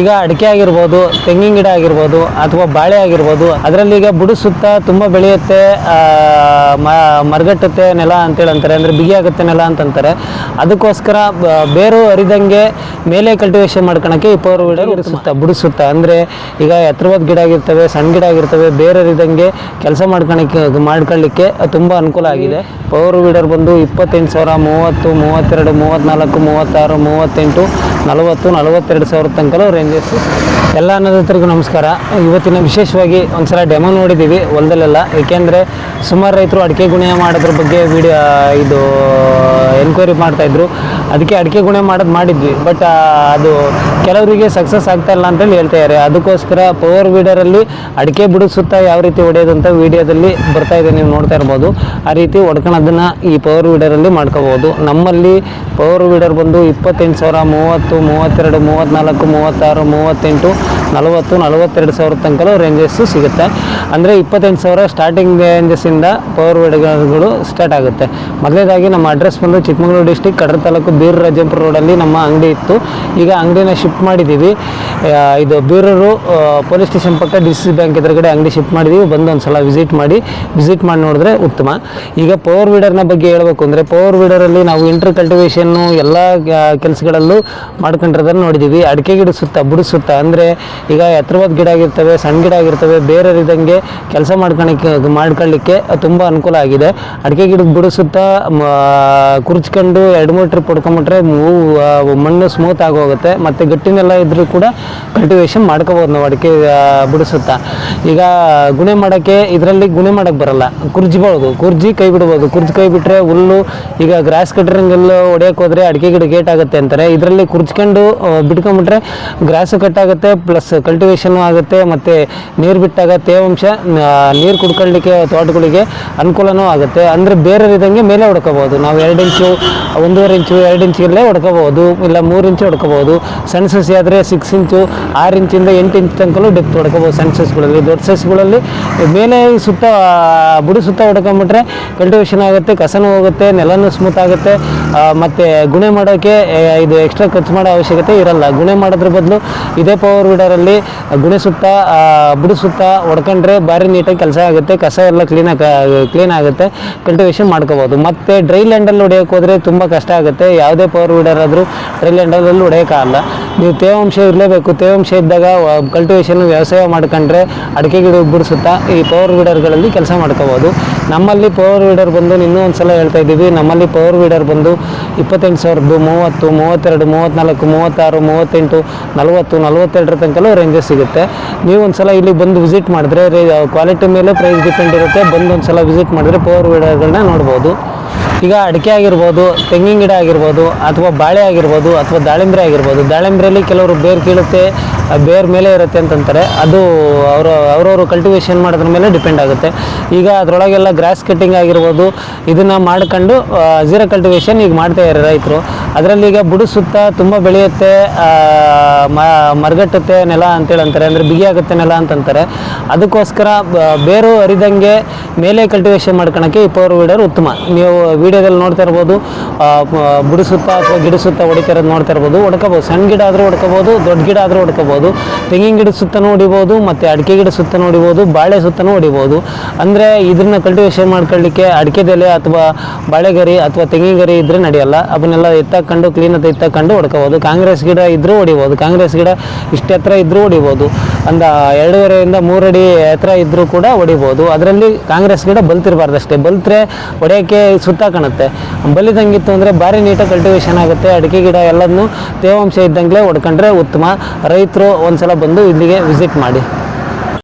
ಈಗ ಅಡಿಕೆ ಆಗಿರ್ಬೋದು, ತೆಂಗಿನ ಗಿಡ ಆಗಿರ್ಬೋದು ಅಥವಾ ಬಾಳೆ ಆಗಿರ್ಬೋದು, ಅದರಲ್ಲಿ ಈಗ ಬುಡ ಸುತ್ತ ತುಂಬ ಬೆಳೆಯುತ್ತೆ ಮರಗಟ್ಟುತ್ತೆ ನೆಲ ಅಂತೇಳಿ ಅಂತಾರೆ. ಅಂದರೆ ಬಿಗಿ ಆಗುತ್ತೆ ನೆಲ ಅಂತಂತಾರೆ. ಅದಕ್ಕೋಸ್ಕರ ಬೇರು ಹರಿದಂಗೆ ಮೇಲೆ ಕಲ್ಟಿವೇಶನ್ ಮಾಡ್ಕೊಳಕ್ಕೆ ಈ ಪವರ್ ವೀಡರ್ ಸುತ್ತ, ಬುಡ ಸುತ್ತ. ಅಂದರೆ ಈಗ ಎತ್ತರವಾದ ಗಿಡ ಆಗಿರ್ತವೆ, ಸಣ್ಣ ಗಿಡ ಆಗಿರ್ತವೆ, ಬೇರೆ ಹರಿದಂಗೆ ಕೆಲಸ ಮಾಡ್ಕೊಳಕ್ಕೆ ಮಾಡ್ಕೊಳ್ಳಿಕ್ಕೆ ತುಂಬ ಅನುಕೂಲ ಆಗಿದೆ. ಪವರ್ ವೀಡರ್ ಬಂದು ಇಪ್ಪತ್ತೆಂಟು ಸಾವಿರ ಮೂವತ್ತು, ಮೂವತ್ತೆರಡು ಮೂವತ್ತ್ನಾಲ್ಕು ಮೂವತ್ತಾರು, ಮೂವತ್ತೆಂಟು, ನಲವತ್ತು, ನಲವತ್ತೆರಡು ಸಾವಿರ ತನಕ ರೇಂಜಸ್ ಎಲ್ಲ ಅನ್ನೋದರಿಗೂ ನಮಸ್ಕಾರ. ಇವತ್ತಿನ ವಿಶೇಷವಾಗಿ ಒಂದ್ಸಲ ಡೆಮೋ ನೋಡಿದ್ದೀವಿ ಹೊಲದಲ್ಲೆಲ್ಲ. ಏಕೆಂದರೆ ಸುಮಾರು ರೈತರು ಅಡಿಕೆ ಗುಣೆ ಮಾಡೋದ್ರ ಬಗ್ಗೆ ವಿಡಿಯೋ ಇದು ಎನ್ಕ್ವೈರಿ ಮಾಡ್ತಾಯಿದ್ರು ಅದಕ್ಕೆ ಅಡಿಕೆ ಗುಣೆ ಮಾಡೋದು ಮಾಡಿದ್ವಿ. ಬಟ್ ಅದು ಕೆಲವರಿಗೆ ಸಕ್ಸಸ್ ಆಗ್ತಾ ಇಲ್ಲ ಅಂತೇಳಿ ಹೇಳ್ತಾ ಇದ್ದಾರೆ. ಅದಕ್ಕೋಸ್ಕರ ಪವರ್ ವೀಡರಲ್ಲಿ ಅಡಿಕೆ ಬಿಡಿಸುತ್ತಾ ಸುತ್ತ ಯಾವ ರೀತಿ ಹೊಡೆಯೋದು ಅಂತ ವಿಡಿಯೋದಲ್ಲಿ ಬರ್ತಾ ಇದೆ, ನೀವು ನೋಡ್ತಾ ಇರ್ಬೋದು. ಆ ರೀತಿ ಹೊಡ್ಕೊಳೋದನ್ನು ಈ ಪವರ್ ವೀಡರಲ್ಲಿ ಮಾಡ್ಕೋಬೋದು ನಮ್ಮಲ್ಲಿ ಪವರ್ ವೀಡರ್ ಬಂದು ಇಪ್ಪತ್ತೆಂಟು ಸಾವಿರ, ಮೂವತ್ತು, ಮೂವತ್ತೆರಡು ಮೂವತ್ತ್ನಾಲ್ಕು ಮೂವತ್ತಾರು, ಮೂವತ್ತೆಂಟು, ನಲವತ್ತು, ನಲವತ್ತೆರಡು ಸಾವಿರ ತನಕ ರೇಂಜಸ್ಸು ಸಿಗುತ್ತೆ. ಅಂದರೆ ಇಪ್ಪತ್ತೆಂಟು ಸಾವಿರ ಸ್ಟಾರ್ಟಿಂಗ್ ರೇಂಜಸ್ಸಿಂದ ಪವರ್ ವೀಡರ್ಗಳು ಸ್ಟಾರ್ಟ್ ಆಗುತ್ತೆ. ಮೊದಲನೇದಾಗಿ ನಮ್ಮ ಅಡ್ರೆಸ್ ಬಂದು ಚಿಕ್ಕಮಗಳೂರು ಡಿಸ್ಟಿಕ್ ಕಡರ ತಾಲೂಕು ಬೀರ್ ರಾಜಂಪುರ ರೋಡಲ್ಲಿ ನಮ್ಮ ಅಂಗಡಿ ಇತ್ತು. ಈಗ ಅಂಗಡಿನ ಶಿಫ್ಟ್ ಮಾಡಿದ್ದೀವಿ. ಇದು ಬೀರೂರು ಪೊಲೀಸ್ ಸ್ಟೇಷನ್ ಪಕ್ಕ ಡಿ ಸಿ ಬ್ಯಾಂಕ್ ಎದುರುಗಡೆ ಅಂಗಡಿ ಶಿಫ್ಟ್ ಮಾಡಿದ್ದೀವಿ. ಬಂದು ಒಂದು ಸಲ ವಿಸಿಟ್ ಮಾಡಿ ವಿಸಿಟ್ ಮಾಡಿ ನೋಡಿದ್ರೆ ಉತ್ತಮ. ಈಗ ಪವರ್ ವೀಡರ್ನ ಬಗ್ಗೆ ಹೇಳಬೇಕು ಅಂದರೆ ಪವರ್ ವೀಡರಲ್ಲಿ ನಾವು ಇಂಟರ್ ಕಲ್ಟಿವೇಷನ್ನು ಎಲ್ಲ ಕೆಲಸಗಳಲ್ಲೂ ಮಾಡ್ಕೊಂಡಿರೋದನ್ನು ನೋಡಿದ್ದೀವಿ. ಅಡಿಕೆ ಗಿಡ ಸುತ್ತ ಬುಡ ಸುತ್ತ ಅಂದರೆ ಈಗ ಎತ್ತರವಾದ ಗಿಡ ಆಗಿರ್ತವೆ ಸಣ್ಣ ಗಿಡ ಆಗಿರ್ತವೆ ಬೇರೆ ಇದ್ದಂಗೆ ಕೆಲಸ ಮಾಡ್ಕೊಳಕ್ಕೆ ಮಾಡ್ಕೊಳ್ಳಿಕ್ಕೆ ತುಂಬ ಅನುಕೂಲ ಆಗಿದೆ. ಅಡಿಕೆ ಗಿಡದ ಬುಡ ಸುತ್ತ ಮ- ಕುರ್ಚ್ಕೊಂಡು ಎರಡು ಮೂರು ಟ್ರಿಪ್ ಹೊಡ್ಕೊಂಬಿಟ್ರೆ ಆ, ಮಣ್ಣು ಸ್ಮೂತ್ ಆಗೋಗುತ್ತೆ. ಮತ್ತು ಗಟ್ಟಿನೆಲ್ಲ ಇದ್ರೂ ಕೂಡ ಕಲ್ಟಿವೇಶನ್ ಮಾಡ್ಕೋಬೋದು ನಾವು ಅಡಿಕೆ ಬಿಡಿಸುತ್ತಾ. ಈಗ ಗುಣೆ ಮಾಡೋಕ್ಕೆ ಇದರಲ್ಲಿ ಗುಣೆ ಮಾಡೋಕ್ಕೆ ಬರಲ್ಲ. ಕುರ್ಜಿಬೋದು ಕುರ್ಜಿ ಕೈ ಬಿಡ್ಬೋದು. ಕುರ್ಜಿ ಕೈ ಬಿಟ್ಟರೆ ಹುಲ್ಲು, ಈಗ ಗ್ರಾಸ್ ಕಟ್ಟಿರಂಗೆಲ್ಲ ಹೊಡೆಯೋಕೆ ಹೋದರೆ ಅಡಿಕೆ ಗಿಡ ಗೇಟ್ ಆಗುತ್ತೆ ಅಂತಾರೆ. ಇದರಲ್ಲಿ ಕುರ್ಚ್ಕೊಂಡು ಬಿಟ್ಕೊಂಡ್ಬಿಟ್ರೆ ಗ್ರಾಸು ಕಟ್ಟಾಗುತ್ತೆ ಪ್ಲಸ್ ಕಲ್ಟಿವೇಶನ್ ಆಗುತ್ತೆ, ಮತ್ತು ನೀರು ಬಿಟ್ಟಾಗ ತೇವಾಂಶ ನೀರು ಕುಡ್ಕೊಳ್ಳಿಕ್ಕೆ, ತೋಟಗಳಿಗೆ ಅನುಕೂಲನೂ ಆಗುತ್ತೆ. ಅಂದರೆ ಬೇರೆ ಇದ್ದಂಗೆ ಮೇಲೆ ಹೊಡ್ಕೋಬೋದು ನಾವು ಎರಡು ಇಂಚು ಒಂದೂವರೆ ಇಂಚು ಎರಡು ಇಂಚಿಗೆಲ್ಲೇ ಹೊಡ್ಕೋಬೋದು ಇಲ್ಲ ಮೂರು ಇಂಚು ಹೊಡ್ಕೋಬೋದು ಸಣ್ಣ ಸಸಿ ಆದರೆ ಸಿಕ್ಸ್ ಇಂಚು ಆರು ಇಂಚಿಂದ ಎಂಟು ಇಂಚ್ ತನಕಲೂ ಡೆಪ್ತ್ ಹೊಡ್ಕೋಬೋದು ಸಣ್ಣ ಸಸಿಗಳಲ್ಲಿ ದೊಡ್ಡ ಸಸಿಗಳಲ್ಲಿ ಮೇಲೆ ಸುತ್ತ ಬುಡ ಸುತ್ತ ಹೊಡ್ಕೊಂಬಿಟ್ರೆ ಕಲ್ಟಿವೇಷನ್ ಆಗುತ್ತೆ, ಕಸನೂ ಹೋಗುತ್ತೆ, ನೆಲನೂ ಸ್ಮೂತ್ ಆಗುತ್ತೆ. ಮತ್ತು ಗುಣೆ ಮಾಡೋಕ್ಕೆ ಇದು ಎಕ್ಸ್ಟ್ರಾ ಖರ್ಚು ಮಾಡೋ ಅವಶ್ಯಕತೆ ಇರಲ್ಲ. ಗುಣೆ ಮಾಡೋದ್ರ ಬದಲು ಇದೇ ಪವರ್ ವೀಡರಲ್ಲಿ ಗುಣೆ ಸುತ್ತ ಬುಡ ಸುತ್ತ ಹೊಡ್ಕೊಂಡ್ರೆ ಭಾರಿ ನೀಟಾಗಿ ಕೆಲಸ ಆಗುತ್ತೆ, ಕಸ ಎಲ್ಲ ಕ್ಲೀನಾಗಿ ಕ್ಲೀನ್ ಆಗುತ್ತೆ ಕಲ್ಟಿವೇಷನ್ ಮಾಡ್ಕೋಬೋದು. ಮತ್ತು ಡ್ರೈ ಲ್ಯಾಂಡಲ್ಲಿ ಹೊಡೆಯೋಕ್ಕೆ ಹೋದರೆ ತುಂಬ ಕಷ್ಟ ಆಗುತ್ತೆ. ಯಾವುದೇ ಪವರ್ ವೀಡರ್ ಆದರೂ ಡ್ರೈ ಲ್ಯಾಂಡಲ್ಲಿ ಹೊಡೆಯೋಕ್ಕಾಗಲ್ಲ ನೀವು ತೇವಾಂಶ ಇರಲೇಬೇಕು. ತೇವಾಂಶ ಇದ್ದಾಗ ಕಲ್ಟಿವೇಷನ್ ವ್ಯವಸಾಯ ಮಾಡ್ಕೊಂಡ್ರೆ ಅಡಿಕೆ ಗಿಡ ಬಿಡಿಸುತ್ತಾ ಈ ಪವರ್ ವೀಡರ್ಗಳಲ್ಲಿ ಕೆಲಸ ಮಾಡ್ಕೋಬೋದು. ನಮ್ಮಲ್ಲಿ ಪವರ್ ವೀಡರ್ ಬಂದು ಇನ್ನೂ ಒಂದು ಸಲ ಹೇಳ್ತಾ ಇದ್ದೀವಿ. ನಮ್ಮಲ್ಲಿ ಪವರ್ ವೀಡರ್ ಬಂದು ಇಪ್ಪತ್ತೆಂಟು ಸಾವಿರದ್ದು ಮೂವತ್ತು, ಮೂವತ್ತೆರಡು ಮೂವತ್ತ್ನಾಲ್ಕು ಮೂವತ್ತಾರು, ಮೂವತ್ತೆಂಟು, ನಲವತ್ತು, ನಲವತ್ತೆರಡರ ತನಕಲ್ಲೂ ರೇಂಜಸ್ ಸಿಗುತ್ತೆ. ನೀವು ಒಂದು ಸಲ ಇಲ್ಲಿ ಬಂದು ವಿಸಿಟ್ ಮಾಡಿದ್ರೆ ಕ್ವಾಲಿಟಿ ಮೇಲೆ ಪ್ರೈಸ್ ಡಿಪೆಂಡ್ ಇರುತ್ತೆ. ಬಂದು ಒಂದು ಸಲ ವಿಸಿಟ್ ಮಾಡಿದ್ರೆ ಪವರ್ ವೀಡರ್ಗಳನ್ನ ನೋಡ್ಬೋದು. ಈಗ ಅಡಿಕೆ ಆಗಿರ್ಬೋದು, ತೆಂಗಿನ ಗಿಡ ಆಗಿರ್ಬೋದು, ಅಥವಾ ಬಾಳೆ ಆಗಿರ್ಬೋದು, ಅಥವಾ ದಾಳಿಂಬೆ ಆಗಿರ್ಬೋದು, ದಾಳಿಂಬ್ರೆಯಲ್ಲಿ ಕೆಲವರು ಬೇರು ಕೀಳುತ್ತೆ ಬೇರ್ ಮೇಲೆ ಇರುತ್ತೆ ಅಂತಂತಾರೆ. ಅದು ಅವರು ಅವರವರು ಕಲ್ಟಿವೇಷನ್ ಮಾಡೋದ್ರ ಮೇಲೆ ಡಿಪೆಂಡ್ ಆಗುತ್ತೆ. ಈಗ ಅದರೊಳಗೆಲ್ಲ ಗ್ರಾಸ್ ಕಟ್ಟಿಂಗ್ ಆಗಿರ್ಬೋದು, ಇದನ್ನು ಮಾಡ್ಕೊಂಡು ಜೀರೋ ಕಲ್ಟಿವೇಷನ್ ಈಗ ಮಾಡ್ತಾ ಇದ್ದಾರೆ ರೈತರು. ಅದರಲ್ಲಿ ಈಗ ಬುಡ ಸುತ್ತ ತುಂಬ ಬೆಳೆಯುತ್ತೆ ಮರಗಟ್ಟುತ್ತೆ ನೆಲ ಅಂತೇಳಿ ಅಂತಾರೆ ಅಂದರೆ ಬಿಗಿ ಆಗುತ್ತೆ ನೆಲ ಅಂತಂತಾರೆ. ಅದಕ್ಕೋಸ್ಕರ ಬೇರು ಅರಿದಂಗೆ ಮೇಲೆ ಕಲ್ಟಿವೇಷನ್ ಮಾಡ್ಕೊಳಕ್ಕೆ ಈ ಪವರ್ ವೀಡರ್ ಉತ್ತಮ. ನೀವು ವಿಡಿಯೋದಲ್ಲಿ ನೋಡ್ತಾ ಇರ್ಬೋದು ಬುಡ ಸುತ್ತ ಅಥವಾ ಗಿಡ ಸುತ್ತ ಹೊಡಿತಾ ಇರೋದು ನೋಡ್ತಾ ಇರ್ಬೋದು ಹೊಡ್ಕೋಬೋದು ಸಣ್ಣ ಗಿಡ ಆದರೂ ಹೊಡ್ಕೋಬೋದು ದೊಡ್ಡ ಗಿಡ ಆದರೂ ಹೊಡ್ಕೋಬೋದು ತೆಂಗಿನ ಗಿಡ ಸುತ್ತನೂ ಹೊಡಿಬೋದು ಮತ್ತು ಅಡಿಕೆ ಗಿಡ ಸುತ್ತನೂ ಹೊಡಿಬೋದು ಬಾಳೆ ಸುತ್ತನೂ ಹೊಡಿಬೋದು ಅಂದರೆ ಇದನ್ನ ಕಲ್ಟಿವೇಶನ್ ಮಾಡ್ಕೊಳ್ಳಿಕ್ಕೆ ಅಡಿಕೆದೆಲೆ ಅಥವಾ ಬಾಳೆಗರಿ ಅಥವಾ ತೆಂಗಿನ ಗರಿ ಇದ್ದರೆ ನಡೆಯಲ್ಲ. ಅದನ್ನೆಲ್ಲ ಎತ್ತಾಕೊಂಡು ಕ್ಲೀನಾಗಿ ಎತ್ತಾಕೊಂಡು ಹೊಡ್ಕೋಬೋದು ಕಾಂಗ್ರೆಸ್ ಗಿಡ ಇದ್ದರೂ ಹೊಡಿಬೋದು ಕಾಂಗ್ರೆಸ್ ಗಿಡ ಇಷ್ಟು ಎತ್ತರ ಇದ್ದರೂ ಹೊಡಿಬೋದು ಅಂದ ಎರಡೂವರೆಯಿಂದ ಮೂರಡಿ ಎತ್ತರ ಇದ್ರೂ ಕೂಡ ಹೊಡಿಬೋದು ಅದರಲ್ಲಿ ಕಾಂಗ್ರೆಸ್ ಗಿಡ ಬಲ್ತಿರಬಾರ್ದು ಅಷ್ಟೇ ಬಲ್ತ್ರೆ ಹೊಡೆಯೋಕ್ಕೆ ಸುತ್ತ ಕಾಣುತ್ತೆ. ಬಲಿದಂಗಿತ್ತು ಅಂದರೆ ಭಾರಿ ನೀಟಾಗಿ ಕಲ್ಟಿವೇಶನ್ ಆಗುತ್ತೆ. ಅಡಿಕೆ ಗಿಡ ಎಲ್ಲದನ್ನು ತೇವಾಂಶ ಇದ್ದಂಗೆ ಹೊಡ್ಕೊಂಡ್ರೆ ಉತ್ತಮ. ರೈತರು ಒಂದ್ಸಲ ಬಂದು ಇಲ್ಲಿಗೆ ವಿಸಿಟ್ ಮಾಡಿ.